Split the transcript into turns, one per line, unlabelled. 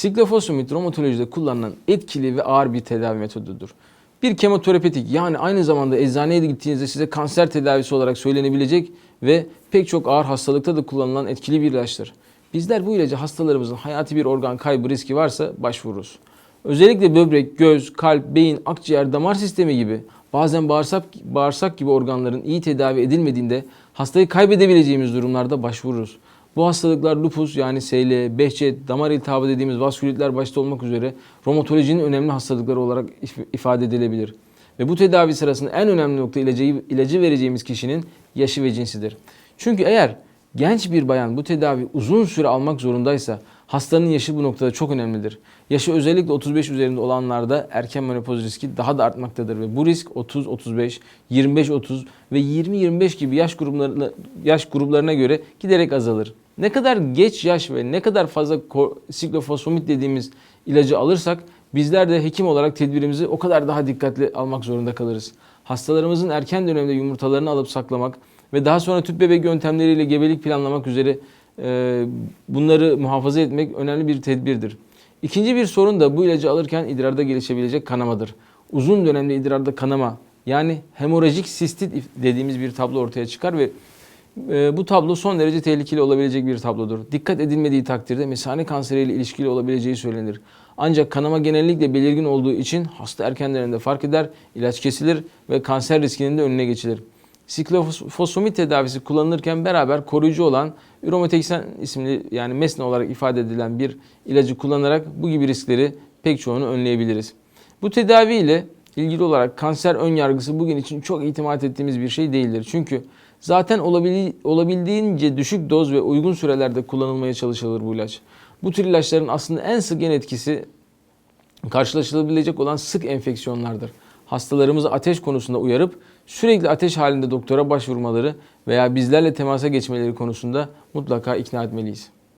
Siklofosfamid romatolojide kullanılan etkili ve ağır bir tedavi metodudur. Bir kemoterapetik yani aynı zamanda eczaneye de gittiğinizde size kanser tedavisi olarak söylenebilecek ve pek çok ağır hastalıkta da kullanılan etkili bir ilaçtır. Bizler bu ilacı hastalarımızın hayati bir organ kaybı riski varsa başvururuz. Özellikle böbrek, göz, kalp, beyin, akciğer, damar sistemi gibi bazen bağırsak, bağırsak gibi organların iyi tedavi edilmediğinde hastayı kaybedebileceğimiz durumlarda başvururuz. Bu hastalıklar lupus yani SL, behçet, damar iltihabı dediğimiz vaskülitler başta olmak üzere romatolojinin önemli hastalıkları olarak if- ifade edilebilir. Ve bu tedavi sırasında en önemli nokta ilacı, ilacı vereceğimiz kişinin yaşı ve cinsidir. Çünkü eğer genç bir bayan bu tedavi uzun süre almak zorundaysa hastanın yaşı bu noktada çok önemlidir. Yaşı özellikle 35 üzerinde olanlarda erken menopoz riski daha da artmaktadır ve bu risk 30-35, 25-30 ve 20-25 gibi yaş gruplarına, yaş gruplarına göre giderek azalır. Ne kadar geç yaş ve ne kadar fazla siklofosfamid dediğimiz ilacı alırsak bizler de hekim olarak tedbirimizi o kadar daha dikkatli almak zorunda kalırız. Hastalarımızın erken dönemde yumurtalarını alıp saklamak ve daha sonra tüp bebek yöntemleriyle gebelik planlamak üzere bunları muhafaza etmek önemli bir tedbirdir. İkinci bir sorun da bu ilacı alırken idrarda gelişebilecek kanamadır. Uzun dönemde idrarda kanama yani hemorajik sistit dediğimiz bir tablo ortaya çıkar ve e, bu tablo son derece tehlikeli olabilecek bir tablodur. Dikkat edilmediği takdirde mesane kanseriyle ilişkili olabileceği söylenir. Ancak kanama genellikle belirgin olduğu için hasta erken dönemde fark eder, ilaç kesilir ve kanser riskinin de önüne geçilir. Siklofosfamid tedavisi kullanılırken beraber koruyucu olan ürometeksen isimli yani mesne olarak ifade edilen bir ilacı kullanarak bu gibi riskleri pek çoğunu önleyebiliriz. Bu tedavi ile ilgili olarak kanser ön yargısı bugün için çok itimat ettiğimiz bir şey değildir. Çünkü zaten olabil- olabildiğince düşük doz ve uygun sürelerde kullanılmaya çalışılır bu ilaç. Bu tür ilaçların aslında en sık yan etkisi karşılaşılabilecek olan sık enfeksiyonlardır. Hastalarımızı ateş konusunda uyarıp sürekli ateş halinde doktora başvurmaları veya bizlerle temasa geçmeleri konusunda mutlaka ikna etmeliyiz.